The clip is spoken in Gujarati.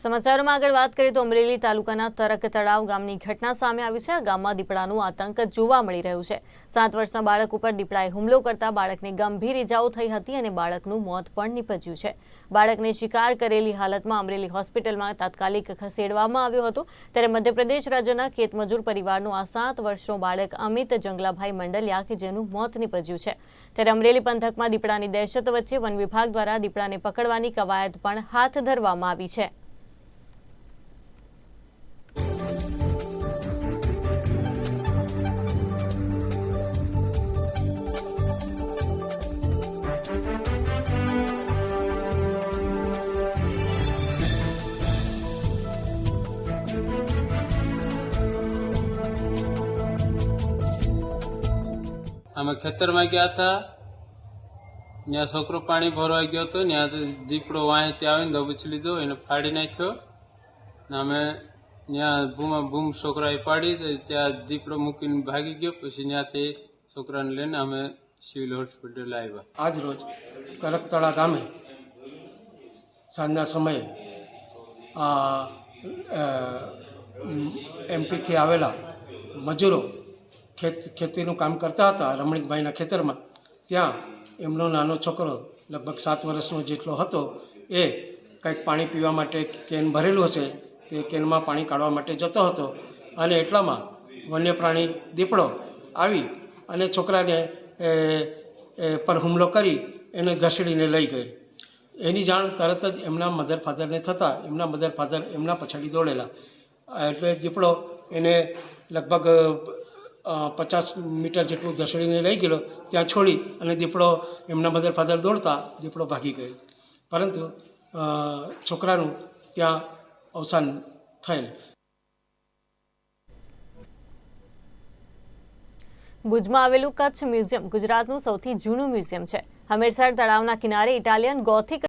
સમાચારોમાં આગળ વાત કરીએ તો અમરેલી તાલુકાના તરક તળાવ ગામની ઘટના સામે આવી છે. આ ગામમાં દીપડાનું આતંક જોવા મળી રહ્યું છે. સાત વર્ષના બાળક ઉપર દીપડાએ હુમલો કરતા બાળકને ગંભીર ઇજાઓ થઈ હતી અને બાળકનું મોત પણ નીપજ્યું છે. બાળકને શિકાર કરેલી હાલતમાં અમરેલી હોસ્પિટલમાં તાત્કાલિક ખસેડવામાં આવ્યો હતો. ત્યારે મધ્યપ્રદેશ રાજ્યના ખેતમજૂર પરિવારનું આ સાત વર્ષનું બાળક અમિત જંગલાભાઈ મંડલિયા કે જેનું મોત નીપજ્યું છે. ત્યારે અમરેલી પંથકમાં દીપડાની દહેશત વચ્ચે વન વિભાગ દ્વારા દીપડાને પકડવાની કવાયત પણ હાથ ધરવામાં આવી છે. અમે ખેતરમાં ગયા હતા. ત્યાં છોકરો પાણી ભરવા ગયો હતો ત્યાં દીપડો વાંહેથી આવીને દબોચી લીધો, એને ફાડી નાખ્યો. ને અમે ત્યાં ભૂમા ભૂમ છોકરાએ પાડી ત્યાં દીપડો મૂકીને ભાગી ગયો, પછી ત્યાંથી છોકરાને લઈને અમે સિવિલ હોસ્પિટલ આવ્યા. આજ રોજ કરકતળા ગામે સાંજના સમયે એમપીથી આવેલા મજૂરો ખેત, ખેતીનું કામ કરતા હતા રમણીકભાઈના ખેતરમાં. ત્યાં એમનો નાનો છોકરો લગભગ સાત વર્ષનો જેટલો હતો, એ કંઈક પાણી પીવા માટે કેન ભરેલું હશે, તે કેનમાં પાણી કાઢવા માટે જતો હતો અને એટલામાં વન્ય પ્રાણી દીપડો આવી અને છોકરાને પર હુમલો કરી એને ઘસડીને લઈ ગઈ એની જાણ તરત જ એમના મધર ફાધરને થતાં એમના મધર ફાધર એમના પછાડી દોડેલા. એટલે દીપડો એને લગભગ પચાસ મીટર જેટલું ધસડીને લઈ ગયેલો, ત્યાં છોડી અને દીપડો એમના મધર ફાધર દોડતા દીપડો ભાગી ગયો. પરંતુ છોકરાનું ત્યાં અવસાન થયેલ. ભુજમાં આવેલું કચ્છ મ્યુઝિયમ ગુજરાતનું સૌથી જૂનું મ્યુઝિયમ છે. હમીરસર તળાવના કિનારે ઇટાલિયન ગોથિક